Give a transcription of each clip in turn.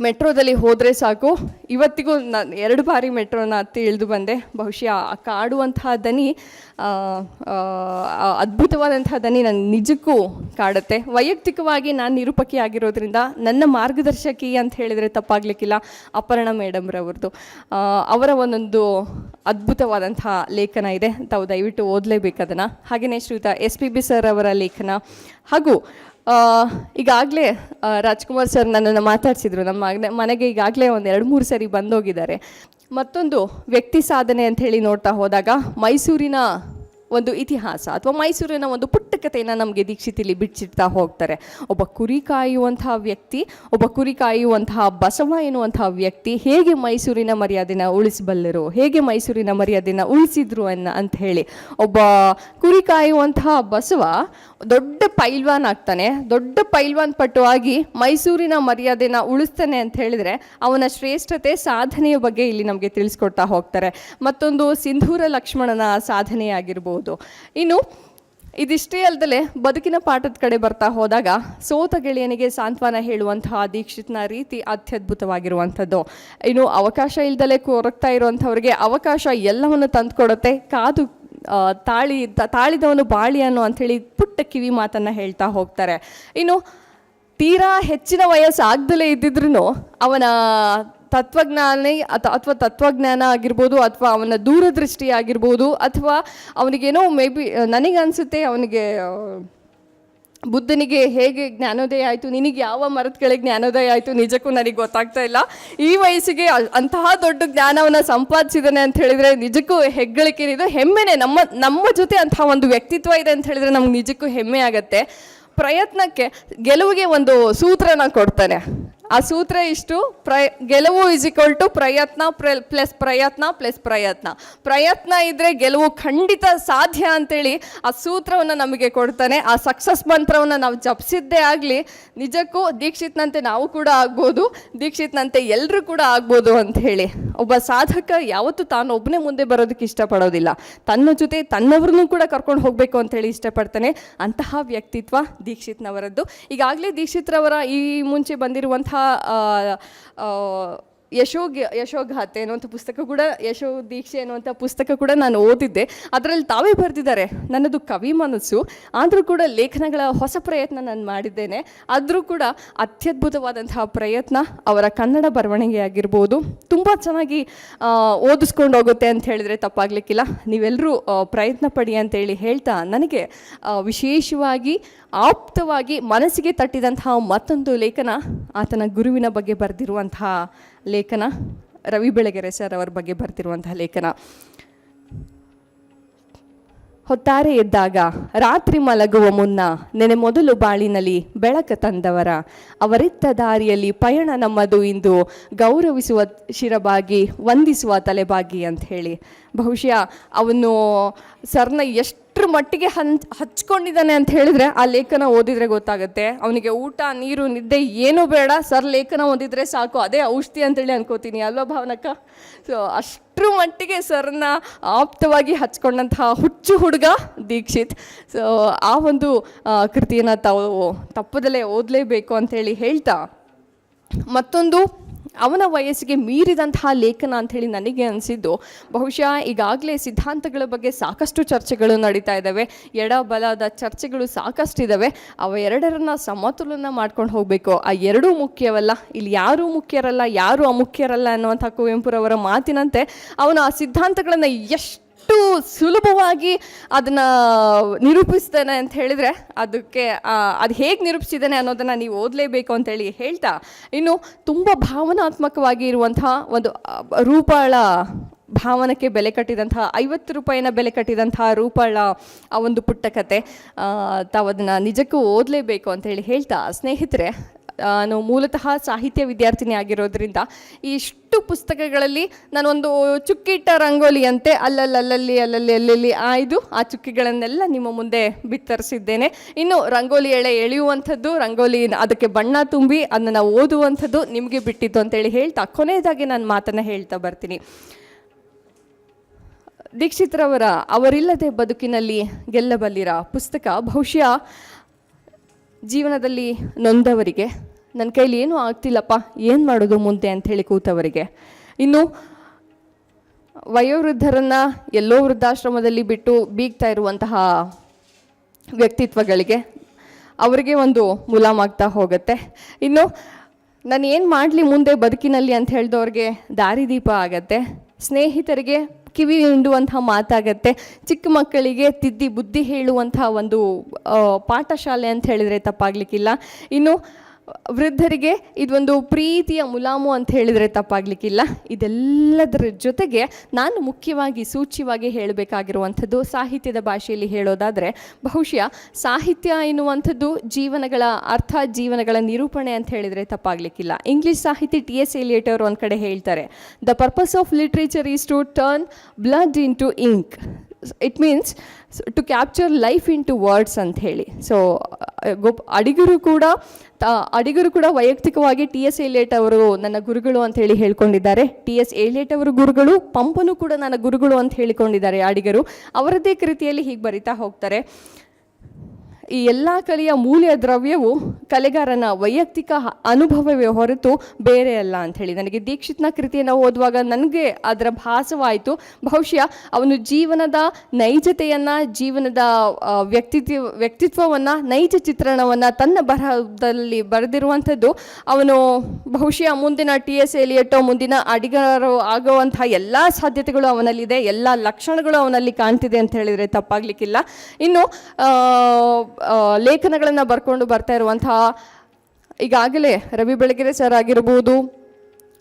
ಮೆಟ್ರೋದಲ್ಲಿ ಹೋದರೆ ಸಾಕು. ಇವತ್ತಿಗೂ ನಾನು ಎರಡು ಬಾರಿ ಮೆಟ್ರೋನ ಹತ್ತಿ ಇಳಿದು ಬಂದೆ. ಬಹುಶಃ ಆ ಕಾಡುವಂತಹ ದನಿ ಅದ್ಭುತವಾದಂತಹ ದನಿ ನನ್ನ ನಿಜಕ್ಕೂ ಕಾಡುತ್ತೆ. ವೈಯಕ್ತಿಕವಾಗಿ ನಾನು ನಿರೂಪಕಿ ಆಗಿರೋದ್ರಿಂದ ನನ್ನ ಮಾರ್ಗದರ್ಶಕಿ ಅಂತ ಹೇಳಿದರೆ ತಪ್ಪಾಗಲಿಕ್ಕಿಲ್ಲ. ಅಪರ್ಣ ಮೇಡಮ್ರವ್ರದ್ದು ಅವರ ಒಂದೊಂದು ಅದ್ಭುತವಾದಂತಹ ಲೇಖನ ಇದೆ. ತಾವು ದಯವಿಟ್ಟು ಓದಲೇಬೇಕು ಅದನ್ನು. ಹಾಗೆಯೇ ಶ್ರೀಯುತ ಎಸ್ ಪಿ ಬಿ ಸರ್ ಅವರ ಲೇಖನ. ಹಾಗೂ ಈಗಾಗಲೇ ರಾಜ್ಕುಮಾರ್ ಸರ್ ನನ್ನನ್ನು ಮಾತಾಡಿಸಿದ್ರು. ನಮ್ಮ ಮನೆ- ಮನೆಗೆ ಈಗಾಗಲೇ ಒಂದು ಎರಡು ಮೂರು ಸರಿ ಬಂದೋಗಿದ್ದಾರೆ. ಮತ್ತೊಂದು ವ್ಯಕ್ತಿ ಸಾಧನೆ ಅಂತ ಹೇಳಿ ನೋಡ್ತಾ ಹೋದಾಗ ಮೈಸೂರಿನ ಒಂದು ಇತಿಹಾಸ ಅಥವಾ ಮೈಸೂರಿನ ಒಂದು ಕಥೆಯನ್ನು ನಮಗೆ ದೀಕ್ಷಿತಿಲಿ ಬಿಚ್ಚಿಡ್ತಾ ಹೋಗ್ತಾರೆ. ಒಬ್ಬ ಕುರಿ ಕಾಯುವಂತಹ ವ್ಯಕ್ತಿ, ಒಬ್ಬ ಕುರಿ ಕಾಯುವಂತಹ ಬಸವ ಎನ್ನುವಂತಹ ವ್ಯಕ್ತಿ ಹೇಗೆ ಮೈಸೂರಿನ ಮರ್ಯಾದೆನ ಉಳಿಸಬಲ್ಲರು, ಹೇಗೆ ಮೈಸೂರಿನ ಮರ್ಯಾದೆನ ಉಳಿಸಿದ್ರು ಅನ್ನ ಅಂತ ಹೇಳಿ ಒಬ್ಬ ಕುರಿ ಕಾಯುವಂತಹ ಬಸವ ದೊಡ್ಡ ಪೈಲ್ವಾನ್ ಆಗ್ತಾನೆ. ದೊಡ್ಡ ಪೈಲ್ವಾನ್ ಪಟುವಾಗಿ ಮೈಸೂರಿನ ಮರ್ಯಾದೆನ ಉಳಿಸ್ತಾನೆ ಅಂತ ಹೇಳಿದ್ರೆ ಅವನ ಶ್ರೇಷ್ಠತೆ ಸಾಧನೆಯ ಬಗ್ಗೆ ಇಲ್ಲಿ ನಮಗೆ ತಿಳಿಸ್ಕೊಡ್ತಾ ಹೋಗ್ತಾರೆ. ಮತ್ತೊಂದು ಸಿಂಧೂರ ಲಕ್ಷ್ಮಣನ ಸಾಧನೆಯಾಗಿರ್ಬೋದು. ಇನ್ನು ಇದಿಷ್ಟೇ ಅಲ್ಲದೆ ಬದುಕಿನ ಪಾಠದ ಕಡೆ ಬರ್ತಾ ಹೋದಾಗ ಸೋತ ಗೆಳೆಯನಿಗೆ ಸಾಂತ್ವನ ಹೇಳುವಂತಹ ದೀಕ್ಷಿತ್ನ ರೀತಿ ಅತ್ಯದ್ಭುತವಾಗಿರುವಂಥದ್ದು. ಇನ್ನು ಅವಕಾಶ ಇಲ್ದಲೆ ಕೊರಗ್ತಾ ಇರುವಂಥವ್ರಿಗೆ ಅವಕಾಶ ಎಲ್ಲವನ್ನು ತಂದುಕೊಡುತ್ತೆ. ಕಾದು ತಾಳಿ, ತಾಳಿದವನು ಬಾಳಿ ಅನ್ನೋ ಅಂಥೇಳಿ ಪುಟ್ಟ ಕಿವಿ ಮಾತನ್ನು ಹೇಳ್ತಾ ಹೋಗ್ತಾರೆ. ಇನ್ನು ತೀರಾ ಹೆಚ್ಚಿನ ವಯಸ್ಸು ಆಗ್ದಲೇ ಇದ್ದಿದ್ರು ಅವನ ತತ್ವಜ್ಞಾನಿ ಅಥ ಅಥವಾ ತತ್ವಜ್ಞಾನ ಆಗಿರ್ಬೋದು ಅಥವಾ ಅವನ ದೂರದೃಷ್ಟಿ ಆಗಿರ್ಬೋದು ಅಥವಾ ಅವನಿಗೇನೋ ಮೇ ಬಿ, ನನಗೆ ಅನಿಸುತ್ತೆ ಅವನಿಗೆ, ಬುದ್ಧನಿಗೆ ಹೇಗೆ ಜ್ಞಾನೋದಯ ಆಯಿತು, ನಿನಗೆ ಯಾವ ಮರದ ಜ್ಞಾನೋದಯ ಆಯಿತು ನಿಜಕ್ಕೂ ನನಗೆ ಗೊತ್ತಾಗ್ತಾ ಇಲ್ಲ. ಈ ವಯಸ್ಸಿಗೆ ಅಂತಹ ದೊಡ್ಡ ಜ್ಞಾನವನ್ನು ಸಂಪಾದಿಸಿದ್ದಾನೆ ಅಂತ ಹೇಳಿದರೆ ನಿಜಕ್ಕೂ ಹೆಗ್ಗಳಿಕೆ ಇದು ಹೆಮ್ಮೆನೆ ನಮ್ಮ ನಮ್ಮ ಜೊತೆ ಅಂತಹ ಒಂದು ವ್ಯಕ್ತಿತ್ವ ಇದೆ ಅಂತ ಹೇಳಿದರೆ ನಮ್ಗೆ ನಿಜಕ್ಕೂ ಹೆಮ್ಮೆ ಆಗತ್ತೆ. ಪ್ರಯತ್ನಕ್ಕೆ ಗೆಲುವಿಗೆ ಒಂದು ಸೂತ್ರನ ಕೊಡ್ತಾನೆ. ಆ ಸೂತ್ರ ಇಷ್ಟು? ಪ್ರ ಗೆಲುವು ಇಸ್ ಈಕ್ವಲ್ ಟು ಪ್ರಯತ್ನ ಪ್ಲಸ್ ಪ್ರಯತ್ನ ಪ್ಲಸ್ ಪ್ರಯತ್ನ. ಪ್ರಯತ್ನ ಇದ್ದರೆ ಗೆಲುವು ಖಂಡಿತ ಸಾಧ್ಯ ಅಂತೇಳಿ ಆ ಸೂತ್ರವನ್ನು ನಮಗೆ ಕೊಡ್ತಾನೆ. ಆ ಸಕ್ಸಸ್ ಮಂತ್ರವನ್ನು ನಾವು ಜಪಿಸಿದ್ದೇ ಆಗಲಿ, ನಿಜಕ್ಕೂ ದೀಕ್ಷಿತ್ನಂತೆ ನಾವು ಕೂಡ ಆಗ್ಬೋದು, ದೀಕ್ಷಿತ್ನಂತೆ ಎಲ್ಲರೂ ಕೂಡ ಆಗ್ಬೋದು ಅಂತ ಹೇಳಿ ಒಬ್ಬ ಸಾಧಕ ಯಾವತ್ತೂ ತಾನು ಒಬ್ಬನೇ ಮುಂದೆ ಬರೋದಕ್ಕೆ ಇಷ್ಟಪಡೋದಿಲ್ಲ. ತನ್ನ ಜೊತೆ ತನ್ನವ್ರನ್ನೂ ಕೂಡ ಕರ್ಕೊಂಡು ಹೋಗಬೇಕು ಅಂತೇಳಿ ಇಷ್ಟಪಡ್ತಾನೆ. ಅಂತಹ ವ್ಯಕ್ತಿತ್ವ ದೀಕ್ಷಿತ್ನವರದ್ದು. ಈಗಾಗಲೇ ದೀಕ್ಷಿತ್ರವರ ಈ ಮುಂಚೆ ಬಂದಿರುವಂತಹ ಆ, ಆ, ಯಶೋಗ್ ಯಶೋಘಾತೆ ಅನ್ನುವಂಥ ಪುಸ್ತಕ ಕೂಡ ಯಶೋ ದೀಕ್ಷೆ ಅನ್ನುವಂಥ ಪುಸ್ತಕ ಕೂಡ ನಾನು ಓದಿದ್ದೆ. ಅದರಲ್ಲಿ ತಾವೇ ಬರೆದಿದ್ದಾರೆ. ನನ್ನದು ಕವಿ ಮನಸ್ಸು. ಆದರೂ ಕೂಡ ಲೇಖನಗಳ ಹೊಸ ಪ್ರಯತ್ನ ನಾನು ಮಾಡಿದ್ದೇನೆ. ಆದರೂ ಕೂಡ ಅತ್ಯದ್ಭುತವಾದಂತಹ ಪ್ರಯತ್ನ ಅವರ ಕನ್ನಡ ಬರವಣಿಗೆ ಆಗಿರ್ಬೋದು. ತುಂಬ ಚೆನ್ನಾಗಿ ಓದಿಸ್ಕೊಂಡು ಹೋಗುತ್ತೆ ಅಂತ ಹೇಳಿದ್ರೆ ತಪ್ಪಾಗಲಿಕ್ಕಿಲ್ಲ. ನೀವೆಲ್ಲರೂ ಪ್ರಯತ್ನ ಪಡಿ ಅಂತೇಳಿ ಹೇಳ್ತಾ ನನಗೆ ವಿಶೇಷವಾಗಿ, ಆಪ್ತವಾಗಿ ಮನಸ್ಸಿಗೆ ತಟ್ಟಿದಂತಹ ಮತ್ತೊಂದು ಲೇಖನ ಆತನ ಗುರುವಿನ ಬಗ್ಗೆ ಬರೆದಿರುವಂತಹ ಲೇಖನ ರವಿ ಬೆಳಗೆರೆ ಸರ್ ಅವರ ಬಗ್ಗೆ ಬರ್ತಿರುವಂತಹ ಲೇಖನ. ಹೊತ್ತಾರೆ ಎದ್ದಾಗ ರಾತ್ರಿ ಮಲಗುವ ಮುನ್ನ ನೆನೆ ಮೊದಲು ಬಾಳಿನಲ್ಲಿ ಬೆಳಕ ತಂದವರ. ಅವರಿತ್ತ ದಾರಿಯಲ್ಲಿ ಪಯಣ ನಮ್ಮದು ಇಂದು ಗೌರವಿಸುವ ಶಿರಬಾಗಿ, ವಂದಿಸುವ ತಲೆಬಾಗಿ ಅಂತ ಹೇಳಿ. ಬಹುಶಃ ಅವನು ಸರ್ನ ಎಷ್ಟರ ಮಟ್ಟಿಗೆ ಹಂಚ್, ಹಚ್ಕೊಂಡಿದ್ದಾನೆ ಅಂತ ಹೇಳಿದ್ರೆ ಆ ಲೇಖನ ಓದಿದ್ರೆ ಗೊತ್ತಾಗುತ್ತೆ. ಅವನಿಗೆ ಊಟ, ನೀರು, ನಿದ್ದೆ ಏನೂ ಬೇಡ. ಸರ್ ಲೇಖನ ಓದಿದ್ರೆ ಸಾಕು. ಅದೇ ಔಷಧಿ ಅಂತೇಳಿ ಅನ್ಕೋತೀನಿ ಅಲ್ವಾ ಭಾವನಕ್ಕ? ಸೊ ಅಷ್ಟರ ಮಟ್ಟಿಗೆ ಸರ್ನ ಆಪ್ತವಾಗಿ ಹಚ್ಕೊಂಡಂತಹ ಹುಚ್ಚು ಹುಡುಗ ದೀಕ್ಷಿತ್. ಸೊ ಆ ಒಂದು ಕೃತಿಯನ್ನು ತಾವು ತಪ್ಪದಲ್ಲೇ ಓದಲೇಬೇಕು ಅಂತೇಳಿ ಹೇಳ್ತಾ ಮತ್ತೊಂದು ಅವನ ವಯಸ್ಸಿಗೆ ಮೀರಿದಂತಹ ಲೇಖನ ಅಂಥೇಳಿ ನನಗೆ ಅನಿಸಿದ್ದು. ಬಹುಶಃ ಈಗಾಗಲೇ ಸಿದ್ಧಾಂತಗಳ ಬಗ್ಗೆ ಸಾಕಷ್ಟು ಚರ್ಚೆಗಳು ನಡೀತಾ ಇದ್ದಾವೆ. ಎಡ ಬಲದ ಚರ್ಚೆಗಳು ಸಾಕಷ್ಟಿದ್ದಾವೆ. ಅವ ಎರಡರನ್ನ ಸಮತೋಲನ ಮಾಡ್ಕೊಂಡು ಹೋಗಬೇಕು. ಆ ಎರಡೂ ಮುಖ್ಯವಲ್ಲ. ಇಲ್ಲಿ ಯಾರೂ ಮುಖ್ಯರಲ್ಲ, ಯಾರು ಅಮುಖ್ಯರಲ್ಲ ಅನ್ನುವಂಥ ಕುವೆಂಪುರವರ ಮಾತಿನಂತೆ ಅವನು ಆ ಸಿದ್ಧಾಂತಗಳನ್ನು ಎಷ್ಟು ಎಷ್ಟು ಸುಲಭವಾಗಿ ಅದನ್ನು ನಿರೂಪಿಸ್ತಾನೆ ಅಂತ ಹೇಳಿದರೆ ಅದಕ್ಕೆ ಅದು ಹೇಗೆ ನಿರೂಪಿಸಿದ್ದಾನೆ ಅನ್ನೋದನ್ನು ನೀವು ಓದಲೇಬೇಕು ಅಂತೇಳಿ ಹೇಳ್ತಾ, ಇನ್ನು ತುಂಬ ಭಾವನಾತ್ಮಕವಾಗಿ ಇರುವಂತಹ ಒಂದು ರೂಪಾಳ ಭಾವನಕ್ಕೆ ಬೆಲೆ ಕಟ್ಟಿದಂತಹ ಐವತ್ತು ರೂಪಾಯಿನ ಬೆಲೆ ಕಟ್ಟಿದಂತಹ ರೂಪಾಳ ಆ ಒಂದು ಪುಟ್ಟ ಕತೆ ತಾವು ಅದನ್ನು ನಿಜಕ್ಕೂ ಓದಲೇಬೇಕು ಅಂತೇಳಿ ಹೇಳ್ತಾ, ಸ್ನೇಹಿತರೆ ನಾನು ಮೂಲತಃ ಸಾಹಿತ್ಯ ವಿದ್ಯಾರ್ಥಿನಿ ಆಗಿರೋದ್ರಿಂದ ಇಷ್ಟು ಪುಸ್ತಕಗಳಲ್ಲಿ ನಾನೊಂದು ಚುಕ್ಕಿಟ್ಟ ರಂಗೋಲಿಯಂತೆ ಅಲ್ಲಲ್ಲಲ್ಲಿ ಅಲ್ಲಲ್ಲಿ ಅಲ್ಲಲ್ಲಿ ಆಯ್ದು ಆ ಚುಕ್ಕಿಗಳನ್ನೆಲ್ಲ ನಿಮ್ಮ ಮುಂದೆ ಬಿತ್ತರಿಸಿದ್ದೇನೆ. ಇನ್ನು ರಂಗೋಲಿ ಎಳೆ ಎಳೆಯುವಂಥದ್ದು, ರಂಗೋಲಿ ಅದಕ್ಕೆ ಬಣ್ಣ ತುಂಬಿ ಅದನ್ನು ಓದುವಂಥದ್ದು ನಿಮಗೆ ಬಿಟ್ಟಿದ್ದು ಅಂತೇಳಿ ಹೇಳ್ತಾ ಕೊನೆಯದಾಗಿ ನಾನು ಮಾತನ್ನು ಹೇಳ್ತಾ ಬರ್ತೀನಿ. ದೀಕ್ಷಿತ್ರವರ ಅವರಿಲ್ಲದೆ ಬದುಕಿನಲ್ಲಿ ಗೆಲ್ಲಬಲ್ಲಿರ ಪುಸ್ತಕ ಬಹುಶಃ ಜೀವನದಲ್ಲಿ ನೊಂದವರಿಗೆ ನನ್ನ ಕೈಲಿ ಏನೂ ಆಗ್ತಿಲ್ಲಪ್ಪ, ಏನು ಮಾಡೋದು ಮುಂದೆ ಅಂಥೇಳಿ ಕೂತವರಿಗೆ. ಇನ್ನು ವಯೋವೃದ್ಧರನ್ನು ಎಲ್ಲೋ ವೃದ್ಧಾಶ್ರಮದಲ್ಲಿ ಬಿಟ್ಟು ಬೀಗ್ತಾ ಇರುವಂತಹ ವ್ಯಕ್ತಿತ್ವಗಳಿಗೆ ಅವರಿಗೆ ಒಂದು ಮುಲಾಮಾಗ್ತಾ ಹೋಗುತ್ತೆ. ಇನ್ನು ನಾನು ಏನು ಮಾಡಲಿ ಮುಂದೆ ಬದುಕಿನಲ್ಲಿ ಅಂತ ಹೇಳಿದವ್ರಿಗೆ ದಾರಿದೀಪ ಆಗತ್ತೆ. ಸ್ನೇಹಿತರಿಗೆ ಕಿವಿ ಹಿಂಡುವಂಥ ಮಾತಾಗತ್ತೆ, ಚಿಕ್ಕ ಮಕ್ಕಳಿಗೆ ತಿದ್ದಿ ಬುದ್ಧಿ ಹೇಳುವಂತಹ ಒಂದು ಪಾಠಶಾಲೆ ಅಂತ ಹೇಳಿದರೆ ತಪ್ಪಾಗಲಿಕ್ಕಿಲ್ಲ. ಇನ್ನು ವೃದ್ಧರಿಗೆ ಇದೊಂದು ಪ್ರೀತಿಯ ಮುಲಾಮು ಅಂತ ಹೇಳಿದರೆ ತಪ್ಪಾಗಲಿಕ್ಕಿಲ್ಲ. ಇದೆಲ್ಲದರ ಜೊತೆಗೆ ನಾನು ಮುಖ್ಯವಾಗಿ ಸೂಚ್ಯವಾಗಿ ಹೇಳಬೇಕಾಗಿರುವಂಥದ್ದು ಸಾಹಿತ್ಯದ ಭಾಷೆಯಲ್ಲಿ ಹೇಳೋದಾದರೆ ಬಹುಶಃ ಸಾಹಿತ್ಯ ಎನ್ನುವಂಥದ್ದು ಜೀವನಗಳ ಅರ್ಥ, ಜೀವನಗಳ ನಿರೂಪಣೆ ಅಂತ ಹೇಳಿದರೆ ತಪ್ಪಾಗಲಿಕ್ಕಿಲ್ಲ. ಇಂಗ್ಲೀಷ್ ಸಾಹಿತಿ ಟಿ ಎಸ್ ಎಲಿಯಟ್ ಅವರು ಒಂದು ಕಡೆ ಹೇಳ್ತಾರೆ the purpose of literature is to turn blood in to ink it means to capture life in to words ಅಂತ ಹೇಳಿ. ಸೊ ಗೊಪ್, ಅಡಿಗರು ಕೂಡ, ತ- ಅಡಿಗರು ಕೂಡ ವೈಯಕ್ತಿಕವಾಗಿ ಟಿ ಎಸ್ ಏಲಿಯಟ್ ಅವರು ನನ್ನ ಗುರುಗಳು ಅಂತ ಹೇಳಿ ಹೇಳ್ಕೊಂಡಿದ್ದಾರೆ. ಟಿ ಎಸ್ ಏಲೇಟ್ ಅವರು ಗುರುಗಳು, ಪಂಪನು ಕೂಡ ನನ್ನ ಗುರುಗಳು ಅಂತ ಹೇಳಿಕೊಂಡಿದ್ದಾರೆ ಅಡಿಗರು. ಅವರದ್ದೇ ಕೃತಿಯಲ್ಲಿ ಹೀಗೆ ಬರಿತಾ ಹೋಗ್ತಾರೆ. ಈ ಎಲ್ಲ ಕಲೆಯ ಮೂಲ ದ್ರವ್ಯವು ಕಲೆಗಾರನ ವೈಯಕ್ತಿಕ ಅನುಭವವೇ ಹೊರತು ಬೇರೆ ಅಲ್ಲ ಅಂಥೇಳಿ ನನಗೆ ದೀಕ್ಷಿತ್ನ ಕೃತಿಯನ್ನು ಓದುವಾಗ ನನಗೆ ಅದರ ಭಾಸವಾಯಿತು. ಬಹುಶಃ ಅವನು ಜೀವನದ ನೈಜತೆಯನ್ನು, ಜೀವನದ ವ್ಯಕ್ತಿತ್ವ, ವ್ಯಕ್ತಿತ್ವವನ್ನು, ನೈಜ ಚಿತ್ರಣವನ್ನು ತನ್ನ ಬರಹದಲ್ಲಿ ಬರೆದಿರುವಂಥದ್ದು. ಅವನು ಬಹುಶಃ ಮುಂದಿನ ಟಿ ಎಸ್ ಎಲಿಯಟ್ಟೋ, ಮುಂದಿನ ಅಡಿಗರು ಆಗುವಂಥ ಎಲ್ಲ ಸಾಧ್ಯತೆಗಳು ಅವನಲ್ಲಿದೆ, ಎಲ್ಲ ಲಕ್ಷಣಗಳು ಅವನಲ್ಲಿ ಕಾಣ್ತಿದೆ ಅಂತ ಹೇಳಿದರೆ ತಪ್ಪಾಗಲಿಕ್ಕಿಲ್ಲ. ಇನ್ನು ಲೇಖನಗಳನ್ನು ಬರ್ಕೊಂಡು ಬರ್ತಾ ಇರುವಂತಹ ಈಗಾಗಲೇ ರವಿ ಬೆಳಗೆರೆ ಸರ್ ಆಗಿರ್ಬೋದು,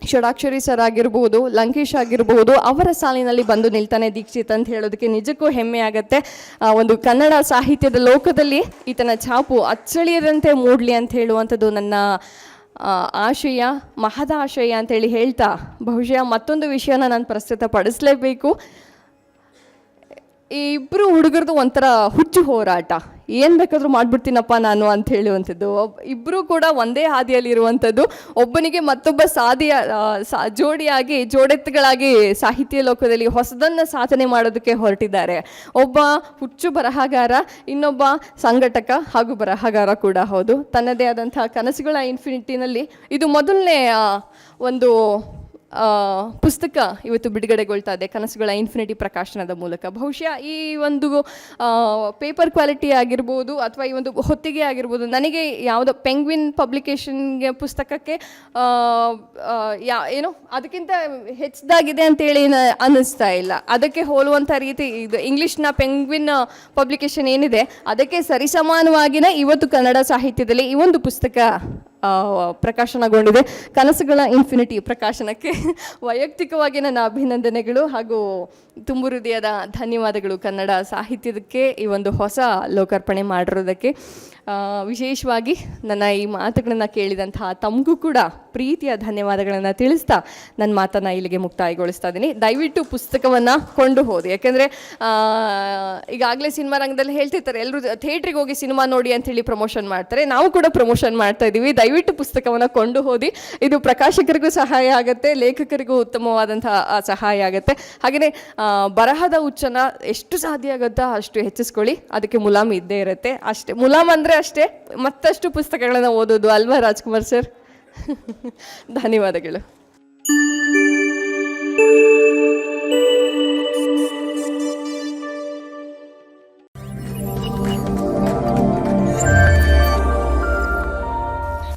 ಷಡಾಕ್ಷರಿ ಸರ್ ಆಗಿರ್ಬೋದು, ಲಂಕೇಶ್ ಆಗಿರ್ಬೋದು, ಅವರ ಸಾಲಿನಲ್ಲಿ ಬಂದು ನಿಲ್ತಾನೆ ದೀಕ್ಷಿತ್ ಅಂತ ಹೇಳೋದಕ್ಕೆ ನಿಜಕ್ಕೂ ಹೆಮ್ಮೆ ಆಗತ್ತೆ. ಒಂದು ಕನ್ನಡ ಸಾಹಿತ್ಯದ ಲೋಕದಲ್ಲಿ ಈತನ ಛಾಪು ಅಚ್ಚಳಿಯದಂತೆ ಮೂಡಲಿ ಅಂತ ಹೇಳುವಂಥದ್ದು ನನ್ನ ಆಶಯ ಮಹದಾಶಯ ಅಂತೇಳಿ ಹೇಳ್ತಾ ಬಹುಶಃ ಮತ್ತೊಂದು ವಿಷಯನ ನಾನು ಪ್ರಸ್ತುತ ಪಡಿಸಲೇಬೇಕು. ಈ ಇಬ್ಬರು ಹುಡುಗರದು ಒಂಥರ ಹುಚ್ಚು ಹೋರಾಟ. ಏನು ಬೇಕಾದರೂ ಮಾಡ್ಬಿಡ್ತೀನಪ್ಪ ನಾನು ಅಂತ ಹೇಳುವಂಥದ್ದು. ಇಬ್ಬರು ಕೂಡ ಒಂದೇ ಹಾದಿಯಲ್ಲಿ ಇರುವಂಥದ್ದು ಒಬ್ಬನಿಗೆ ಮತ್ತೊಬ್ಬ ಸಾದಿಯ ಜೋಡಿಯಾಗಿ, ಜೋಡೆತ್ತುಗಳಾಗಿ ಸಾಹಿತ್ಯ ಲೋಕದಲ್ಲಿ ಹೊಸದನ್ನು ಸಾಧನೆ ಮಾಡೋದಕ್ಕೆ ಹೊರಟಿದ್ದಾರೆ. ಒಬ್ಬ ಹುಚ್ಚು ಬರಹಗಾರ, ಇನ್ನೊಬ್ಬ ಸಂಘಟಕ ಹಾಗೂ ಬರಹಗಾರ ಕೂಡ ಹೌದು. ತನ್ನದೇ ಆದಂತಹ ಕನಸುಗಳ ಇನ್ಫಿನಿಟಿನಲ್ಲಿ ಇದು ಮೊದಲನೇ ಒಂದು ಪುಸ್ತಕ ಇವತ್ತು ಬಿಡುಗಡೆಗೊಳ್ತಾ ಇದೆ, ಕನಸುಗಳ ಇನ್ಫಿನಿಟಿ ಪ್ರಕಾಶನದ ಮೂಲಕ. ಬಹುಶಃ ಈ ಒಂದು ಪೇಪರ್ ಕ್ವಾಲಿಟಿ ಆಗಿರ್ಬೋದು ಅಥವಾ ಈ ಒಂದು ಹೊತ್ತಿಗೆ ಆಗಿರ್ಬೋದು, ನನಗೆ ಯಾವುದೋ ಪೆಂಗ್ವಿನ್ ಪಬ್ಲಿಕೇಶನ್ಗೆ ಪುಸ್ತಕಕ್ಕೆ ಯಾ, ಏನು ಅದಕ್ಕಿಂತ ಹೆಚ್ಚದಾಗಿದೆ ಅಂತೇಳಿ ಅನ್ನಿಸ್ತಾ ಇಲ್ಲ. ಅದಕ್ಕೆ ಹೋಲುವಂಥ ರೀತಿ ಇದು ಇಂಗ್ಲೀಷ್ನ ಪೆಂಗ್ವಿನ್ ಪಬ್ಲಿಕೇಶನ್ ಏನಿದೆ, ಅದಕ್ಕೆ ಸರಿಸಮಾನವಾಗಿನ ಇವತ್ತು ಕನ್ನಡ ಸಾಹಿತ್ಯದಲ್ಲಿ ಈ ಒಂದು ಪುಸ್ತಕ ಪ್ರಕಾಶನಗೊಂಡಿದೆ. ಕನಸುಗಳ ಇನ್ಫಿನಿಟಿ ಪ್ರಕಾಶನಕ್ಕೆ ವೈಯಕ್ತಿಕವಾಗಿ ನನ್ನ ಅಭಿನಂದನೆಗಳು ಹಾಗೂ ತುಂಬು ಹೃದಯದ ಧನ್ಯವಾದಗಳು ಕನ್ನಡ ಸಾಹಿತ್ಯದಕ್ಕೆ ಈ ಒಂದು ಹೊಸ ಲೋಕಾರ್ಪಣೆ ಮಾಡಿರೋದಕ್ಕೆ. ವಿಶೇಷವಾಗಿ ನನ್ನ ಈ ಮಾತುಗಳನ್ನು ಕೇಳಿದಂತಹ ತಮಗೂ ಕೂಡ ಪ್ರೀತಿಯ ಧನ್ಯವಾದಗಳನ್ನು ತಿಳಿಸ್ತಾ ನನ್ನ ಮಾತನ್ನು ಇಲ್ಲಿಗೆ ಮುಕ್ತಾಯಗೊಳಿಸ್ತಾ ಇದ್ದೀನಿ. ದಯವಿಟ್ಟು ಪುಸ್ತಕವನ್ನು ಕೊಂಡು ಹೋದೆ ಯಾಕೆಂದರೆ ಈಗಾಗಲೇ ಸಿನಿಮಾ ರಂಗದಲ್ಲಿ ಹೇಳ್ತಿರ್ತಾರೆ ಎಲ್ಲರೂ ಥಿಯೇಟ್ರಿಗೆ ಹೋಗಿ ಸಿನಿಮಾ ನೋಡಿ ಅಂತೇಳಿ ಪ್ರಮೋಷನ್ ಮಾಡ್ತಾರೆ. ನಾವು ಕೂಡ ಪ್ರಮೋಷನ್ ಮಾಡ್ತಾ ಇದ್ದೀವಿ. ದಯವಿಟ್ಟು ಪುಸ್ತಕವನ್ನು ಕೊಂಡು ಹೋದಿ ಇದು ಪ್ರಕಾಶಕರಿಗೂ ಸಹಾಯ ಆಗುತ್ತೆ, ಲೇಖಕರಿಗೂ ಉತ್ತಮವಾದಂತಹ ಸಹಾಯ ಆಗುತ್ತೆ. ಹಾಗೆಯೇ ಬರಹದ ಹುಚ್ಚನ್ನ ಎಷ್ಟು ಸಾಧ್ಯ ಆಗುತ್ತೋ ಅಷ್ಟು ಹೆಚ್ಚಿಸ್ಕೊಳ್ಳಿ. ಅದಕ್ಕೆ ಮುಲಾಮ್ ಇದ್ದೇ ಇರುತ್ತೆ. ಅಷ್ಟೇ, ಮುಲಾಮ್ ಅಂದರೆ ಅಷ್ಟೇ, ಮತ್ತಷ್ಟು ಪುಸ್ತಕಗಳನ್ನು ಓದೋದು ಅಲ್ವಾ ರಾಜ್ಕುಮಾರ್ ಸರ್? ಧನ್ಯವಾದಗಳು.